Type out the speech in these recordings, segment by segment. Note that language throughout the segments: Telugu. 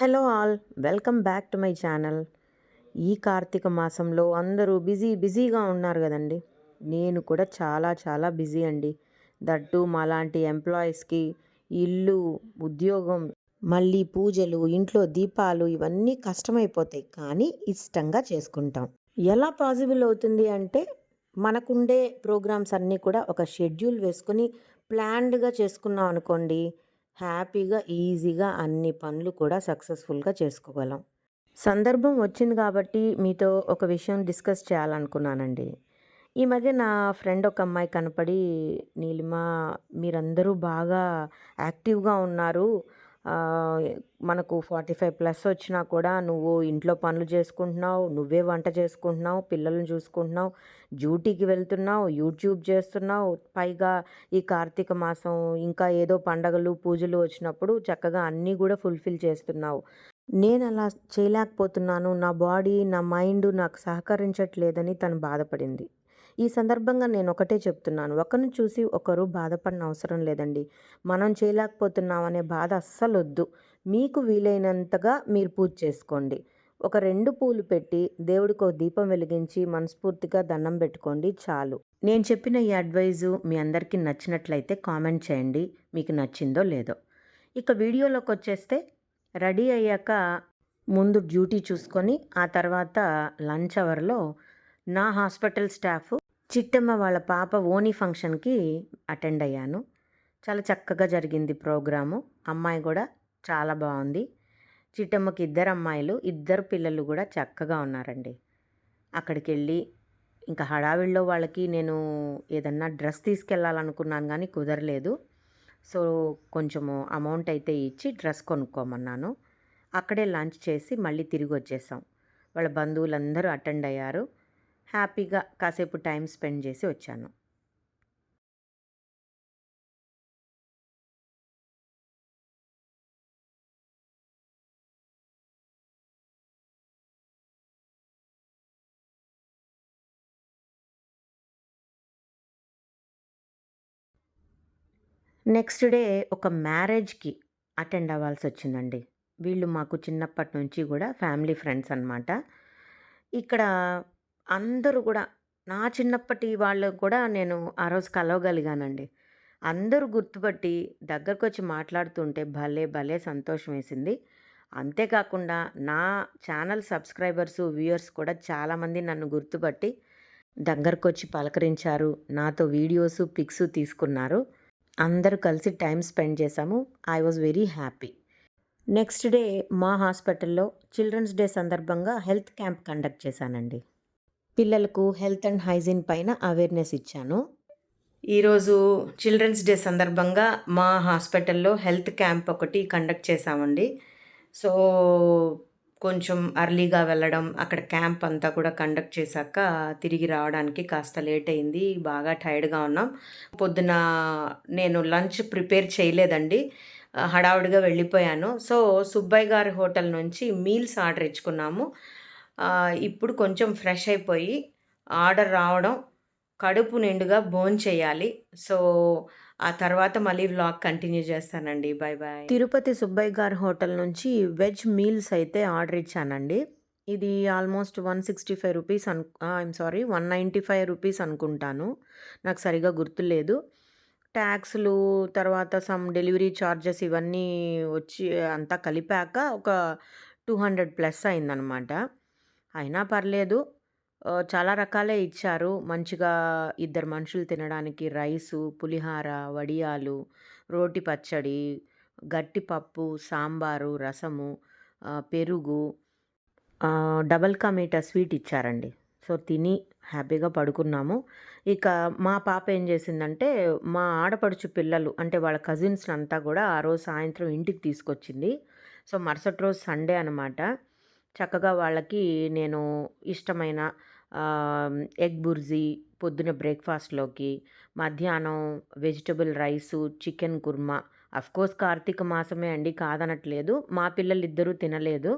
Hello all welcome back to my channel. ఈ కార్తీక మాసంలో అందరూ బిజీ బిజీగా ఉన్నారు కదండి. నేను కూడా చాలా చాలా బిజీ అండి. దట్టు మాలాంటి ఎంప్లాయీస్కి ఇల్లు ఉద్యోగం మళ్ళీ పూజలు ఇంట్లో దీపాలు ఇవన్నీ కష్టమైపోతాయి. కానీ ఇష్టంగా చేసుకుంటాం. ఎలా పాసిబుల్ అవుతుంది అంటే మనకుండే ప్రోగ్రామ్స్ అన్నీ కూడా ఒక షెడ్యూల్ వేసుకొని ప్లాన్డ్గా చేసుకున్నాం అనుకోండి హ్యాపీగా ఈజీగా అన్ని పనులు కూడా సక్సెస్ఫుల్గా చేసుకోగలం. సందర్భం వచ్చింది కాబట్టి మీతో ఒక విషయం డిస్కస్ చేయాలనుకున్నానండి. ఈ మధ్య నా ఫ్రెండ్ ఒక అమ్మాయి కనపడి నీలిమ మీరందరూ బాగా యాక్టివ్గా ఉన్నారు. మనకు ఫార్టీ ఫైవ్ ప్లస్ వచ్చినా కూడా నువ్వు ఇంట్లో పనులు చేసుకుంటున్నావు నువ్వే వంట చేసుకుంటున్నావు పిల్లల్ని చూసుకుంటున్నావు డ్యూటీకి వెళ్తున్నావు యూట్యూబ్ చేస్తున్నావు. పైగా ఈ కార్తీక మాసం ఇంకా ఏదో పండగలు పూజలు వచ్చినప్పుడు చక్కగా అన్నీ కూడా ఫుల్ఫిల్ చేస్తున్నావు. నేను అలా చేయలేకపోతున్నాను. నా బాడీ నా మైండ్ నాకు సహకరించట్లేదని తను బాధపడింది. ఈ సందర్భంగా నేను ఒకటే చెప్తున్నాను. ఒకరిని చూసి ఒకరు బాధపడిన అవసరం లేదండి. మనం చేయలేకపోతున్నాం అనే బాధ అస్సలు వద్దు మీకు వీలైనంతగా మీరు పూజ చేసుకోండి. ఒక రెండు పూలు పెట్టి దేవుడికి ఒక దీపం వెలిగించి మనస్ఫూర్తిగా దండం పెట్టుకోండి చాలు. నేను చెప్పిన ఈ అడ్వైజు మీ అందరికీ నచ్చినట్లయితే కామెంట్ చేయండి. మీకు నచ్చిందో లేదో. ఇక వీడియోలోకి వచ్చేస్తే రెడీ అయ్యాక ముందు డ్యూటీ చూసుకొని ఆ తర్వాత లంచ్ అవర్లో నా హాస్పిటల్ స్టాఫ్ చిట్టమ్మ వాళ్ళ పాప ఓనీ ఫంక్షన్కి అటెండ్ అయ్యాను. చాలా చక్కగా జరిగింది ప్రోగ్రాము. అమ్మాయి కూడా చాలా బాగుంది. చిట్టమ్మకి ఇద్దరు అమ్మాయిలు ఇద్దరు పిల్లలు కూడా చక్కగా ఉన్నారండి. అక్కడికి వెళ్ళి ఇంకా హడావిడిలో వాళ్ళకి నేను ఏదన్నా డ్రెస్ తీసుకెళ్ళాలనుకున్నాను కానీ కుదరలేదు. సో కొంచెము అమౌంట్ అయితే ఇచ్చి డ్రెస్ కొనుక్కోమన్నాను. అక్కడే లంచ్ చేసి మళ్ళీ తిరిగి వచ్చేసాం వాళ్ళ బంధువులందరూ అటెండ్ అయ్యారు. హ్యాపీగా కాసేపు టైం స్పెండ్ చేసి వచ్చాను. నెక్స్ట్ డే ఒక మ్యారేజ్కి అటెండ్ అవ్వాల్సి వచ్చిందండి. వీళ్ళు మాకు చిన్నప్పటి నుంచి కూడా ఫ్యామిలీ ఫ్రెండ్స్ అనమాట ఇక్కడ అందరూ కూడా నా చిన్నప్పటి వాళ్ళకు కూడా నేను ఆ రోజు కలవగలిగానండి. అందరూ గుర్తుపట్టి దగ్గరకు వచ్చి మాట్లాడుతుంటే భలే భలే సంతోషం వేసింది. అంతేకాకుండా నా ఛానల్ సబ్స్క్రైబర్స్ వ్యూయర్స్ కూడా చాలామంది నన్ను గుర్తుపట్టి దగ్గరకు వచ్చి పలకరించారు. నాతో వీడియోస్ పిక్స్ తీసుకున్నారు. అందరూ కలిసి టైం స్పెండ్ చేశాము. I was very happy. Next day మా హాస్పిటల్లో చిల్డ్రన్స్ డే సందర్భంగా హెల్త్ క్యాంప్ కండక్ట్ చేశానండి. పిల్లలకు హెల్త్ అండ్ హైజీన్ పైన అవేర్నెస్ ఇచ్చాను. ఈరోజు చిల్డ్రన్స్ డే సందర్భంగా మా హాస్పిటల్లో హెల్త్ క్యాంప్ ఒకటి కండక్ట్ చేశామండి. సో కొంచెం అర్లీగా వెళ్ళడం అక్కడ క్యాంప్ అంతా కూడా కండక్ట్ చేశాక తిరిగి రావడానికి కాస్త లేట్ అయింది. బాగా టైర్డ్గా ఉన్నాం. పొద్దున నేను లంచ్ ప్రిపేర్ చేయలేదండి. హడావుడిగా వెళ్ళిపోయాను. సో సుబ్బయ్య గారి హోటల్ నుంచి మీల్స్ ఆర్డర్ ఇచ్చుకున్నాము. ఇప్పుడు కొంచెం ఫ్రెష్ అయిపోయి ఆర్డర్ రావడం కడుపు నిండుగా భోజనం చేయాలి. సో ఆ తర్వాత మళ్ళీ వ్లాగ్ కంటిన్యూ చేస్తానండి. బాయ్ బాయ్ తిరుపతి సుబ్బయ్య గారి హోటల్ నుంచి వెజ్ మీల్స్ అయితే ఆర్డర్ ఇచ్చానండి. ఇది almost one sixty five rupees Anu I'm sorry one ninety five rupees అనుకుంటాను. నాకు సరిగా గుర్తులేదు. ట్యాక్స్లు తర్వాత సమ్ డెలివరీ ఛార్జెస్ ఇవన్నీ వచ్చి అంతా కలిపాక ఒక టూ హండ్రెడ్ ప్లస్ అయిందనమాట. అయినా పర్లేదు. చాలా రకాలే ఇచ్చారు. మంచిగా ఇద్దరు మనుషులు తినడానికి రైసు పులిహార వడియాలు రోటి పచ్చడి గట్టి పప్పు సాంబారు రసము పెరుగు డబల్ కా మీఠా స్వీట్ ఇచ్చారండి. సో తిని హ్యాపీగా పడుకున్నాము. ఇక మా పాప ఏం చేసిందంటే మా ఆడపడుచు పిల్లలు అంటే వాళ్ళ కజిన్స్ అంతా కూడా ఆ రోజు సాయంత్రం ఇంటికి తీసుకొచ్చింది. సో మరుసటి రోజు సండే అనమాట చక్కగా వాళ్ళకి నేను ఇష్టమైన ఎగ్ బుర్జీ పొద్దున బ్రేక్ఫాస్ట్లోకి మధ్యాహ్నం vegetable rice chicken kurma. Of course Karthika మాసమే అండి కాదనట్లేదు. మా పిల్లలు ఇద్దరూ తినలేదు.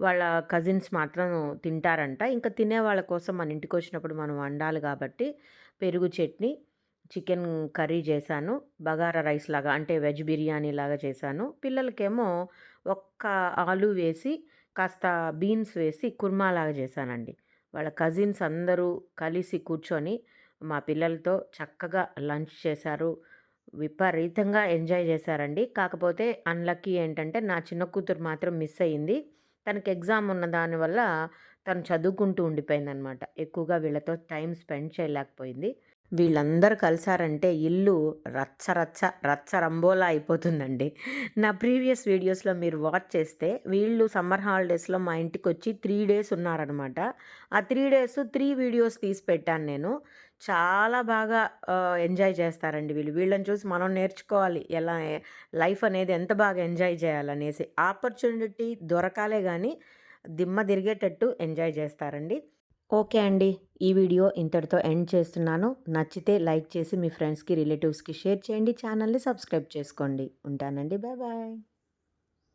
వాళ్ళ కజిన్స్ మాత్రం తింటారంట. ఇంకా తినే వాళ్ళ కోసం మన ఇంటికి వచ్చినప్పుడు మనం వండాలి కాబట్టి పెరుగు చట్నీ చికెన్ కర్రీ చేశాను. బగారా రైస్ లాగా అంటే వెజ్ బిర్యానీ లాగా చేశాను. పిల్లలకేమో ఒక్క ఆలు వేసి, కాస్త బీన్స్ వేసి కుర్మాలాగా చేశానండి. వాళ్ళ కజిన్స్ అందరూ కలిసి కూర్చొని మా పిల్లలతో చక్కగా లంచ్ చేశారు. విపరీతంగా ఎంజాయ్ చేశారండి. కాకపోతే అన్‌లక్కీ ఏంటంటే నా చిన్న కూతురు మాత్రం మిస్ అయింది. తనకి ఎగ్జామ్ ఉన్న దానివల్ల తను చదువుకుంటూ ఉండిపోయిందనమాట. ఎక్కువగా వీళ్ళతో టైం స్పెండ్ చేయలేకపోయింది. వీళ్ళందరూ కలిసారంటే ఇల్లు రచ్చ రచ్చ రచ్చ రంబోలా అయిపోతుందండి. నా ప్రీవియస్ వీడియోస్‌లో మీరు వాచ్ చేస్తే వీళ్ళు సమ్మర్ హాలిడేస్‌లో మా ఇంటికొచ్చి త్రీ డేస్ ఉన్నారనమాట. ఆ త్రీ డేస్ త్రీ వీడియోస్ తీసి పెట్టాను నేను. చాలా బాగా ఎంజాయ్ చేస్తారండి వీళ్ళు. వీళ్ళని చూసి మనం నేర్చుకోవాలి. ఎలా లైఫ్ అనేది ఎంత బాగా ఎంజాయ్ చేయాలనేసి. ఆపర్చునిటీ దొరకాలే కానీ దిమ్మ తిరిగేటట్టు ఎంజాయ్ చేస్తారండి. ఓకే అండి. ఈ వీడియో ఇంతటితో ఎండ్ చేస్తున్నాను. నచ్చితే లైక్ చేసి మీ ఫ్రెండ్స్‌కి, రిలేటివ్స్‌కి షేర్ చేయండి. ఛానల్‌ని సబ్స్క్రైబ్ చేసుకోండి. ఉంటానండి. Bye bye.